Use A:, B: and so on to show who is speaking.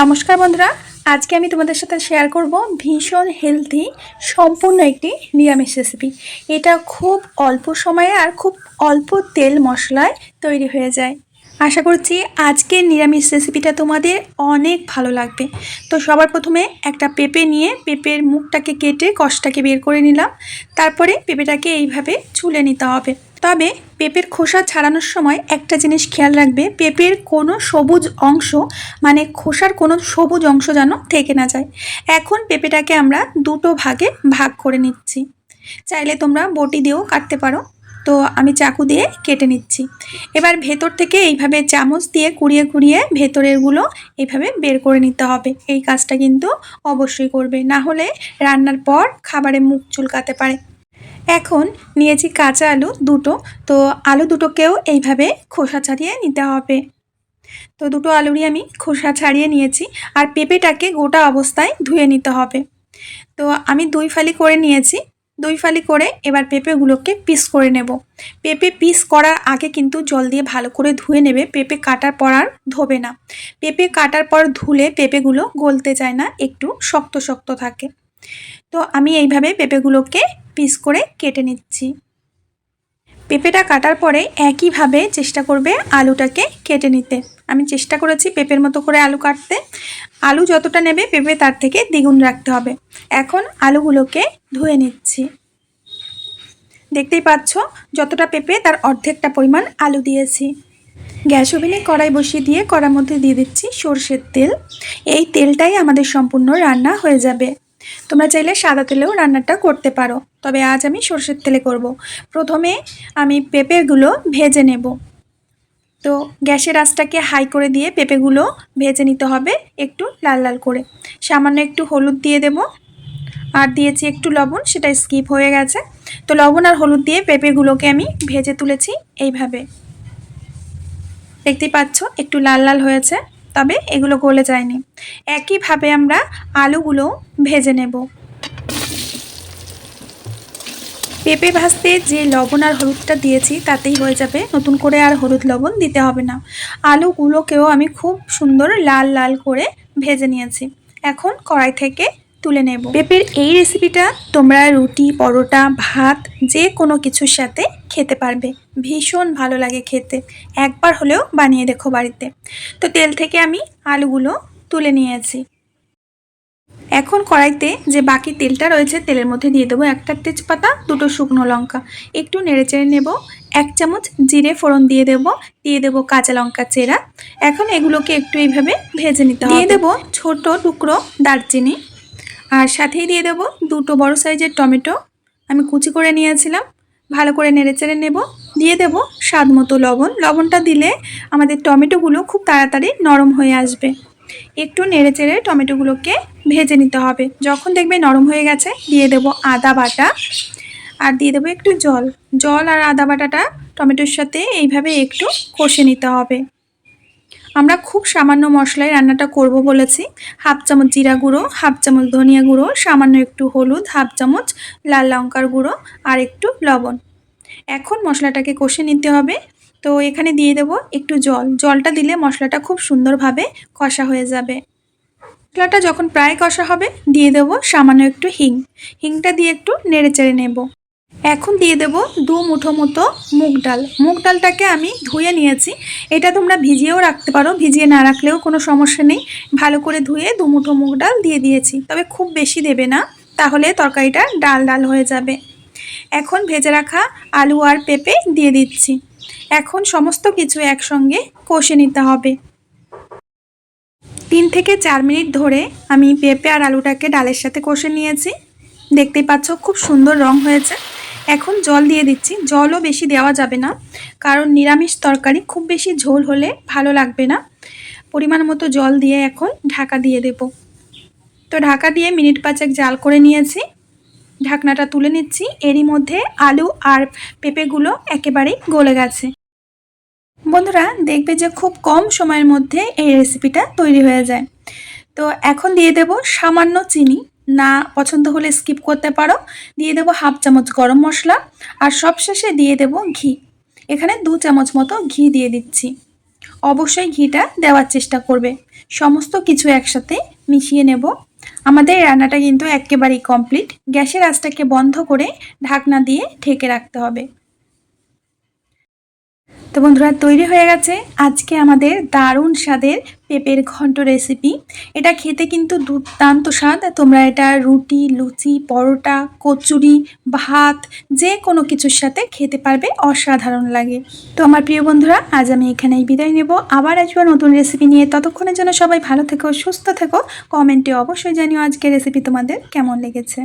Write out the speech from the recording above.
A: নমস্কার বন্ধুরা, আজকে আমি তোমাদের সাথে শেয়ার করব ভীষণ হেলদি সম্পূর্ণ একটি নিরামিষ রেসিপি এটা খুব অল্প সময়ে আর খুব অল্প তেল মশলায় তৈরি হয়ে যায়। আশা করছি আজকের নিরামিষ রেসিপিটা তোমাদের অনেক ভালো লাগবে। তো সবার প্রথমে একটা পেঁপে নিয়ে পেঁপের মুখটাকে কেটে কষটাকে বের করে নিলাম। তারপরে পেঁপেটাকে এইভাবে চুলে নিতে হবে। তবে পেঁপের খোসা ছাড়ানোর সময় একটা জিনিস খেয়াল রাখবে, পেঁপের কোনো সবুজ অংশ মানে খোসার কোনো সবুজ অংশ যেন থেকে না যায়। এখন পেঁপেটাকে আমরা দুটো ভাগে ভাগ করে নিচ্ছি। চাইলে তোমরা বটি দিয়েও কাটতে পারো। তো আমি চাকু দিয়ে কেটে নিচ্ছি। এবার ভেতর থেকে এইভাবে চামচ দিয়ে কুড়িয়ে কুড়িয়ে ভেতরেরগুলো এইভাবে বের করে নিতে হবে। এই কাজটা কিন্তু অবশ্যই করবে, না হলে রান্নার পর খাবারে মুখ চুলকাতে পারে। এখন নিয়েছি কাঁচা আলু দুটো, তো আলু দুটোকেও এইভাবে খোসা ছাড়িয়ে নিতে হবে। তো দুটো আলুরই আমি খোসা ছাড়িয়ে নিয়েছি আর পেঁপেটাকে গোটা অবস্থায় ধুয়ে নিতে হবে। তো আমি দুই ফালি করে নিয়েছি দুই ফালি করে এবার পেঁপেগুলোকে পিস করে নেব। পেঁপে পিস করার আগে কিন্তু জল দিয়ে ভালো করে ধুয়ে নেবে। পেঁপে কাটার পর আর ধোবে না। পেঁপে কাটার পর ধুলে পেঁপেগুলো গলতে চায় না, একটু শক্ত শক্ত থাকে। তো আমি এইভাবে পেঁপেগুলোকে পিস করে কেটে নিচ্ছি। পেঁপেটা কাটার পরে একইভাবে চেষ্টা করবে আলুটাকে কেটে নিতে। আমি চেষ্টা করেছি পেঁপের মতো করে আলু কাটতে। আলু যতটা নেবে পেঁপে তার থেকে দ্বিগুণ রাখতে হবে। এখন আলুগুলোকে ধুয়ে নিচ্ছি। দেখতেই পাচ্ছ, যতটা পেঁপে তার অর্ধেকটা পরিমাণ আলু দিয়েছি। গ্যাস ওভেনে কড়াই বসিয়ে দিয়ে কড়ার মধ্যে দিয়ে দিচ্ছি সর্ষের তেল। এই তেলটাই আমাদের সম্পূর্ণ রান্না হয়ে যাবে। তোমরা চাইলে সাদা তেলেও রান্নাটা করতে পারো, তবে আজ আমি সর্ষের তেলে করব। প্রথমে আমি পেঁপেগুলো ভেজে নেব। তো গ্যাসের আঁচটাকে হাই করে দিয়ে পেঁপেগুলো ভেজে নিতে হবে একটু লাল লাল করে। সামান্য একটু হলুদ দিয়ে দেব। আর দিয়েছি একটু লবণ, সেটা স্কিপ হয়ে গেছে। তো লবণ আর হলুদ দিয়ে পেঁপেগুলোকে আমি ভেজে তুলেছি এইভাবে। দেখতেই পাচ্ছ, একটু লাল লাল হয়েছে, তবে এগুলো গলে যায়নি। একইভাবে আমরা আলুগুলো ভেজে নেব। পেঁপে ভাজতে যে লবণ আর হলুদটা দিয়েছি, তাতেই হয়ে যাবে। নতুন করে আর হলুদ লবণ দিতে হবে না। আলুগুলোকেও আমি খুব সুন্দর লাল লাল করে ভেজে নিয়েছি। এখন কড়াই থেকে তুলে নেব। পেঁপের এই রেসিপিটা তোমরা রুটি, পরোটা, ভাত, যে কোনো কিছুর সাথে খেতে পারবে। ভীষণ ভালো লাগে খেতে। একবার হলেও বানিয়ে দেখো বাড়িতে। তো তেল থেকে আমি আলুগুলো তুলে নিয়েছি। এখন কড়াইতে যে বাকি তেলটা রয়েছে, তেলের মধ্যে দিয়ে দেবো একটা তেজপাতা, দুটো শুকনো লঙ্কা। একটু নেড়েচেড়ে নেব, এক চামচ জিরে ফোড়ন দিয়ে দেব, দিয়ে দেবো কাঁচা লঙ্কা চেরা। এখন এগুলোকে একটু এইভাবে ভেজে নিতে দিয়ে দেবো ছোট টুকরো দারচিনি, আর সাথেই দিয়ে দেবো দুটো বড় সাইজের টমেটো। আমি কুচি করে নিয়েছিলাম, ভালো করে নেড়েচেড়ে নেব। দিয়ে দেব স্বাদ মতো লবণ। লবণটা দিলে আমাদের টমেটোগুলো খুব তাড়াতাড়ি নরম হয়ে আসবে। একটু নেড়ে চেড়ে টমেটোগুলোকে ভেজে নিতে হবে। যখন দেখবে নরম হয়ে গেছে, দিয়ে দেব আদা বাটা। আর দিয়ে দেবো একটু জল। জল আর আদা বাটাটা টমেটোর সাথে এইভাবে একটু কষে নিতে হবে। আমরা খুব সামান্য মশলায় রান্নাটা করব বলেছি। হাফ চামচ জিরা গুঁড়ো, হাফ চামচ ধনিয়া গুঁড়ো, সামান্য একটু হলুদ, হাফ চামচ লাল লঙ্কার গুঁড়ো আর একটু লবণ। এখন মশলাটাকে কষে নিতে হবে। তো এখানে দিয়ে দেব একটু জল। জলটা দিলে মশলাটা খুব সুন্দরভাবে কষা হয়ে যাবে। মশলাটা যখন প্রায় কষা হবে, দিয়ে দেব সামান্য একটু হিং। হিংটা দিয়ে একটু নেড়ে চেড়ে নেব। এখন দিয়ে দেব দু মুঠো মতো মুগ ডাল। মুগ ডালটাকে আমি ধুয়ে নিয়েছি। এটা তোমরা ভিজিয়েও রাখতে পারো। ভিজিয়ে না রাখলেও কোনো সমস্যা নেই। ভালো করে ধুয়ে দু মুঠো মুগ ডাল দিয়ে দিয়েছি। তবে খুব বেশি দেবে না, তাহলে তরকারিটা ডাল ডাল হয়ে যাবে। এখন ভেজে রাখা আলু আর পেঁপে দিয়ে দিচ্ছি। এখন সমস্ত কিছু একসঙ্গে কষে নিতে হবে। তিন থেকে চার মিনিট ধরে আমি পেঁপে আর আলুটাকে ডালের সাথে কষে নিয়েছি। দেখতেই পাচ্ছ খুব সুন্দর রং হয়েছে। এখন জল দিয়ে দিচ্ছি। জলও বেশি দেওয়া যাবে না, কারণ নিরামিষ তরকারি খুব বেশি ঝোল হলে ভালো লাগবে না। পরিমাণ মতো জল দিয়ে এখন ঢাকা দিয়ে দেব। তো ঢাকা দিয়ে মিনিট পাঁচেক জাল করে নিয়েছি। ঢাকনাটা তুলে নিচ্ছি। এরই মধ্যে আলু আর পেঁপেগুলো একেবারেই গলে গেছে। বন্ধুরা, দেখবে যে খুব কম সময়ের মধ্যে এই রেসিপিটা তৈরি হয়ে যায়। তো এখন দিয়ে দেব সামান্য চিনি। না পছন্দ হলে স্কিপ করতে পারো। দিয়ে দেবো হাফ চামচ গরম মশলা আর সবশেষে দিয়ে দেব ঘি। এখানে দু চামচ মতো ঘি দিয়ে দিচ্ছি। অবশ্যই ঘিটা দেওয়ার চেষ্টা করবে। সমস্ত কিছু একসাথে মিশিয়ে নেব। আমাদের রান্নাটা কিন্তু একেবারেই কমপ্লিট গ্যাসের আঁচটাকে বন্ধ করে ঢাকনা দিয়ে ঢেকে রাখতে হবে। তো বন্ধুরা, তৈরি হয়ে গেছে আজকে আমাদের দারুণ স্বাদের পেঁপের ঘন্ট রেসিপি এটা খেতে কিন্তু দুর্দান্ত স্বাদ। তোমরা এটা রুটি, লুচি, পরোটা, কচুরি, ভাত, যে কোনো কিছুর সাথে খেতে পারবে, অসাধারণ লাগে। তো আমার প্রিয় বন্ধুরা, আজ আমি এখানেই বিদায় নেব। আবার আসব নতুন রেসিপি নিয়ে ততক্ষণের জন্য সবাই ভালো থেকো, সুস্থ থেকো। কমেন্টে অবশ্যই জানিও আজকে রেসিপি তোমাদের কেমন লেগেছে।